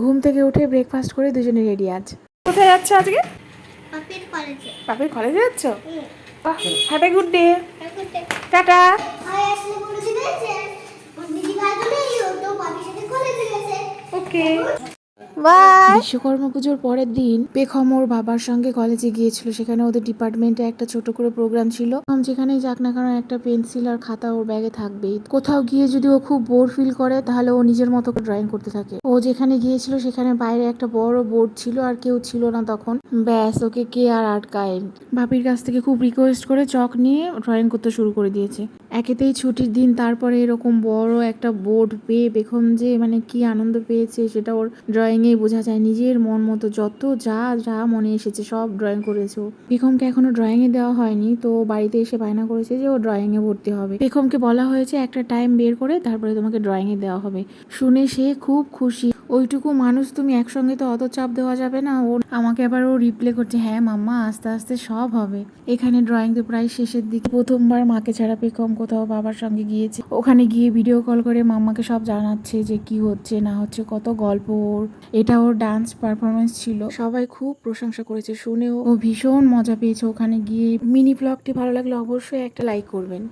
ঘুম থেকে উঠে ব্রেকফাস্ট করে দুজনে রেডি আছে কোথায় যাচ্ছে আজকে? পাপির কলেজে বাপের কলেজে যাচ্ছ? Have a good day tata. ভাই আসলে বলেছে যে দিদি ভাই তো নেই ও তো পাপির সাথে কলেজে গেছে। ওকে বাই। বিশ্বকর্মা পুজোর পরের দিন পেখম ওর বাবার সঙ্গে কলেজে গিয়েছিল। সেখানে ওদের ডিপার্টমেন্টে একটা ছোট করে প্রোগ্রাম ছিল। যেখানেই যাক না কেন একটা পেন্সিল আর খাতা ওর ব্যাগে থাকবেই। কোথাও গিয়ে যদি ও খুব বোর ফিল করে, তাহলে ও নিজের মতো করে ড্রয়িং করতে থাকে। ও যেখানে গিয়েছিল, সেখানে বাইরে একটা বড় বোর্ড ছিল আর কেউ ছিল না তখন। ব্যাস, ওকে কে আর আটকায়? বাপির কাছ থেকে খুব রিকোয়েস্ট করে চক নিয়ে ড্রয়িং করতে শুরু করে দিয়েছে। একেতেই ছুটির দিন, তারপরে এরকম বড় একটা বোর্ড পেয়ে বেগম যে মানে কি আনন্দ পেয়েছে, সেটা ওর ড্রয়িং এই বোঝা যায় নিজের মন মতো যত যা যা মনে এসেছে সব ড্রয়িং করেছে পেখমকে এখনও ড্রয়িং এ দেওয়া হয়নি, তো বাড়িতে এসে বায়না করেছে যে ও ড্রয়িং এ ভর্তি হবে। বেগমকে বলা হয়েছে একটা টাইম বের করে, তারপরে তোমাকে ড্রয়িং এ দেওয়া হবে। শুনে সে খুব খুশি। ওইটুকু মানুষ তুমি একসঙ্গে তো অত চাপ দেওয়া যাবে না। ও আমাকে আবার ও রিপ্লে করছে হ্যাঁ মাম্মা, আস্তে আস্তে সব হবে। এখানে ড্রয়িং তো প্রায় শেষের দিকে। প্রথমবার মাকে ছাড়া পেকম কোথাও বাবার সঙ্গে গিয়েছে। ওখানে গিয়ে ভিডিও কল করে মাম্মাকে সব জানাচ্ছে যে কি হচ্ছে, না হচ্ছে, কত গল্প ওর। এটা ওর ডান্স পারফরমেন্স ছিল। সবাই খুব প্রশংসা করেছে, শুনেও ও ভীষণ মজা পেয়েছে। ওখানে গিয়ে মিনি ব্লগটি ভালো লাগলে অবশ্যই একটা লাইক করবেন।